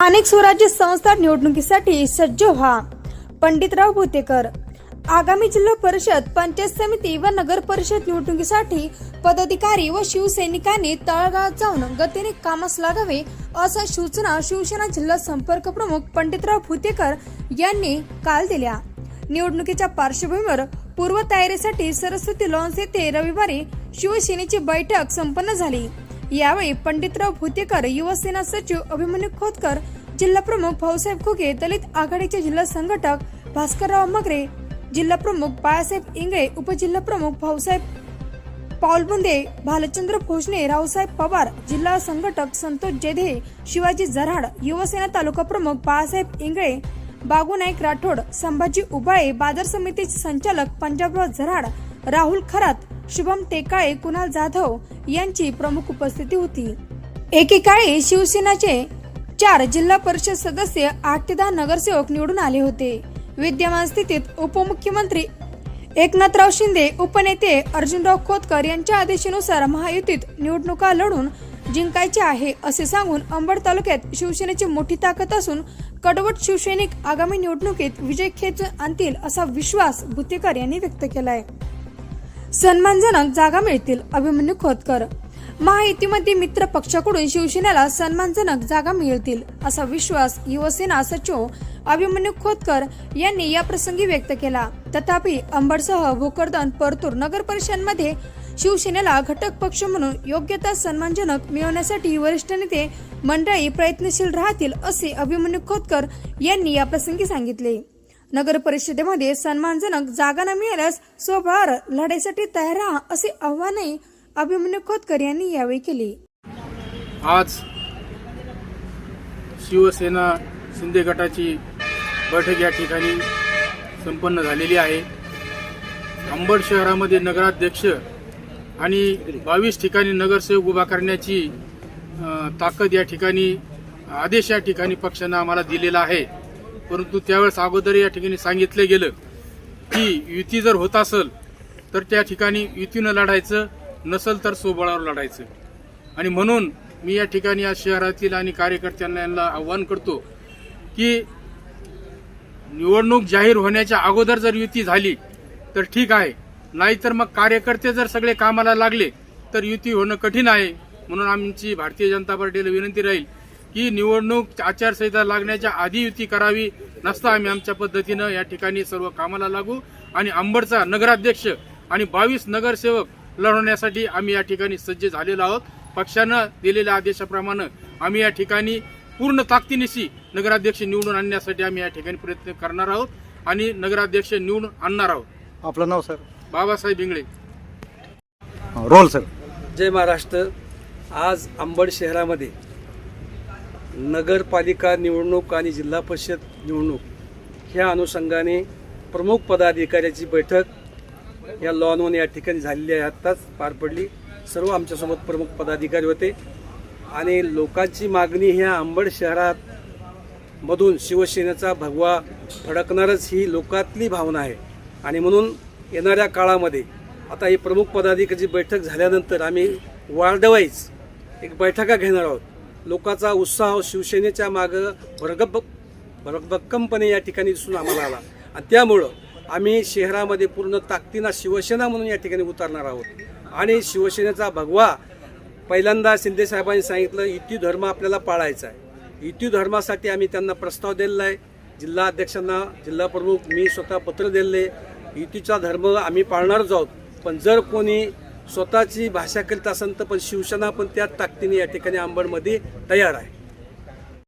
अनेक स्वराज्य संस्था निवडणुकीसाठी सज्ज व्हा. पंडितराव भुतेकर आगामी जिल्हा परिषद पंचायत समिती व नगर परिषद निवडणुकीसाठी पदाधिकारी व शिवसैनिकांनी तळगाव जाऊन गतीने कामास लागावे अशा सूचना शिवसेना जिल्हा संपर्क प्रमुख पंडितराव भुतेकर यांनी काल दिल्या. निवडणुकीच्या पार्श्वभूमीवर पूर्वतयारीसाठी सरस्वती लॉन्स येथे रविवारी शिवसेनेची बैठक संपन्न झाली. यावेळी पंडितराव भुतेकर युवसेना सचिव अभिमन्यू खोतकर जिल्हा प्रमुख भाऊसाहेब खुगे दलित आघाडीचे जिल्हा संघटक भास्करराव मगरे जिल्हा प्रमुख बाळासाहेब इंगळे उपजिल्हा प्रमुख भाऊसाहेब पाऊल बुंदे भालचंद्र भोजने रावसाहेब पवार जिल्हा संघटक संतोष जेधे शिवाजी जराड युवसेना तालुका प्रमुख बाळासाहेब इंगळे बागू नाईक राठोड संभाजी उबाळे बाजार समितीचे संचालक पंजाबराव जराड राहुल खरात शुभम टेकाळे कुणाल जाधव यांची प्रमुख उपस्थिती होती. एकेकाळी शिवसेनाचे चार जिल्हा परिषद सदस्य आठ ते दहा नगरसेवक निवडून आले होते. विद्यमान स्थितीत उपमुख्यमंत्री एकनाथराव शिंदे उपनेते अर्जुनराव खोतकर यांच्या आदेशानुसार महायुतीत निवडणुका लढून जिंकायचे आहे असे सांगून अंबड तालुक्यात शिवसेनेची मोठी ताकद असून कडवट शिवसैनिक आगामी निवडणुकीत विजय खेचून आणतील असा विश्वास भुतेकर यांनी व्यक्त केलाय. सन्मानजनक जागा मिळतील अभिमन्यू खोतकर. महायुतीमध्ये मित्र पक्षाकडून शिवसेनेला सन्मानजनक जागा मिळतील असा विश्वास युवसेना सचिव अभिमन्यू खोतकर यांनी या प्रसंगी व्यक्त केला. तथापि अंबडसह भोकरदन परतूर नगर परिषदमध्ये शिवसेनेला घटक पक्ष म्हणून योग्यता सन्मानजनक मिळवण्यासाठी वरिष्ठ नेते मंडळी प्रयत्नशील राहतील असे अभिमन्यू खोतकर यांनी या प्रसंगी सांगितले. नगर परिषदेमध्ये सन्मानजनक जागा न मिळाल्यास स्वबळावर लढाईसाठी तयार राहा असे आव्हानही अभिमन्यू खोतकर यांनी यावेळी केले. आज शिवसेना शिंदे गटाची बैठक या ठिकाणी संपन्न झालेली आहे. अंबड शहरामध्ये नगराध्यक्ष आणि बावीस ठिकाणी नगरसेवक उभा करण्याची ताकद या ठिकाणी आदेश या ठिकाणी पक्षानं आम्हाला दिलेला आहे. परंतु त्यावेळेस अगोदर या ठिकाणी सांगितलं गेलं की युती जर होत असेल तर त्या ठिकाणी युतीनं लढायचं नसेल तर सोबळावर लढायचं. आणि म्हणून मी या ठिकाणी या शहरातील आणि कार्यकर्त्यांना यांना आव्हान करतो की निवडणूक जाहीर होण्याच्या अगोदर जर युती झाली तर ठीक आहे. नाहीतर मग कार्यकर्ते जर सगळे कामाला लागले तर युती होणं कठीण आहे. म्हणून आमची भारतीय जनता पार्टीला विनंती राहील की निवडणूक आचारसंहिता लागण्याच्या आधी युती करावी नसता आम्ही आमच्या पद्धतीनं या ठिकाणी सर्व कामाला लागू. आणि अंबडचा नगराध्यक्ष आणि बावीस नगरसेवक लढवण्यासाठी आम्ही या ठिकाणी सज्ज झालेलो आहोत. पक्षानं दिलेल्या आदेशाप्रमाणे आम्ही या ठिकाणी पूर्ण ताकदीनिशी नगराध्यक्ष निवडून आणण्यासाठी आम्ही या ठिकाणी प्रयत्न करणार आहोत आणि नगराध्यक्ष निवडून आणणार आहोत. आपलं नाव सर? बाबासाहेब इंगळे रोल सर. जय महाराष्ट्र. आज अंबड शहरामध्ये नगरपालिका निवडणूक आणि जिल्हा परिषद निवडणूक ह्या अनुषंगाने प्रमुख पदाधिकाऱ्याची बैठक या लॉनवर या ठिकाणी झालेली आहे. आत्ताच पार पडली. सर्व आमच्यासोबत प्रमुख पदाधिकारी होते. आणि लोकांची मागणी ह्या अंबड शहरात मधून शिवसेनेचा भगवा फडकणारच ही लोकातली भावना आहे. आणि म्हणून येणाऱ्या काळामध्ये आता ही प्रमुख पदाधिकाऱ्याची बैठक झाल्यानंतर आम्ही वार्डवाईज एक बैठका घेणार आहोत. लोकांचा उत्साह शिवसेनेच्या मागं भरगप भरभक्कमपणे या ठिकाणी दिसून आम्हाला आला. आणि त्यामुळं आम्ही शहरामध्ये पूर्ण ताकदीनं शिवसेना म्हणून या ठिकाणी उतरणार आहोत. आणि शिवसेनेचा भगवा पहिल्यांदा शिंदे साहेबांनी सांगितलं युती धर्म आपल्याला पाळायचा आहे. युती धर्मासाठी आम्ही त्यांना प्रस्ताव दिलेला आहे. जिल्हा अध्यक्षांना जिल्हा प्रमुख मी स्वतः पत्र दिलेले आहे. युतीचा धर्म आम्ही पाळणारच आहोत. पण जर कोणी स्वतःची भाषा करीत असेल तर पण शिवसेना पण त्या ताकदीने या ठिकाणी अंबडमध्ये तयार आहे.